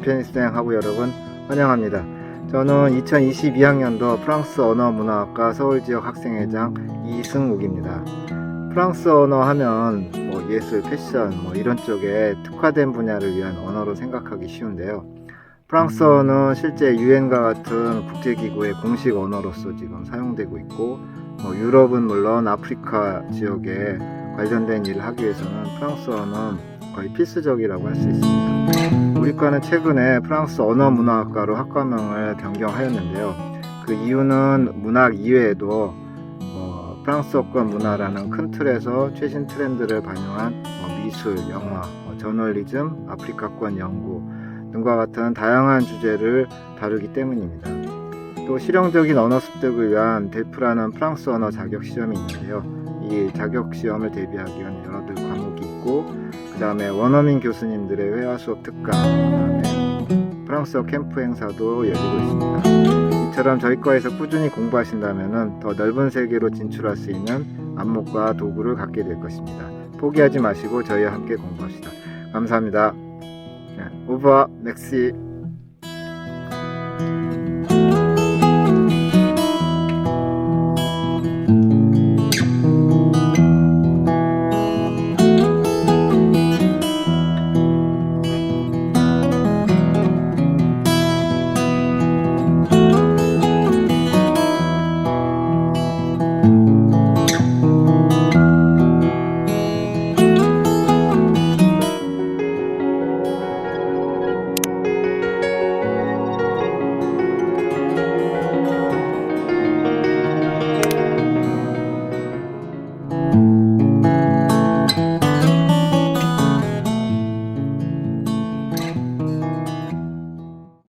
편입생하고 여러분 환영합니다. 저는 2022학년도 프랑스 언어 문화학과 서울지역 학생회장 이승욱입니다. 프랑스 언어 하면 뭐 예술, 패션 뭐 이런 쪽에 특화된 분야를 위한 언어로 생각하기 쉬운데요. 프랑스어는 실제 유엔과 같은 국제기구의 공식 언어로서 지금 사용되고 있고 뭐 유럽은 물론 아프리카 지역에 관련된 일을 하기 위해서는 프랑스어는 거의 필수적이라고 할 수 있습니다. 우리 과는 최근에 프랑스 언어 문화학과로 학과명을 변경하였는데요. 그 이유는 문학 이외에도 어, 프랑스어권 문화라는 큰 틀에서 최신 트렌드를 반영한 어, 미술, 영화, 어, 저널리즘, 아프리카권 연구 등과 같은 다양한 주제를 다루기 때문입니다. 또 실용적인 언어 습득을 위한 델프라는 프랑스 언어 자격 시험이 있는데요. 이 자격 시험을 대비하기 위한 여러 들 과목이 있고 그 다음에 원어민 교수님들의 회화 수업 특강, 프랑스어 캠프 행사도 열리고 있습니다. 이처럼 저희 과에서 꾸준히 공부하신다면 더 넓은 세계로 진출할 수 있는 안목과 도구를 갖게 될 것입니다. 포기하지 마시고 저희와 함께 공부합시다. 감사합니다. 네, 오버 넥시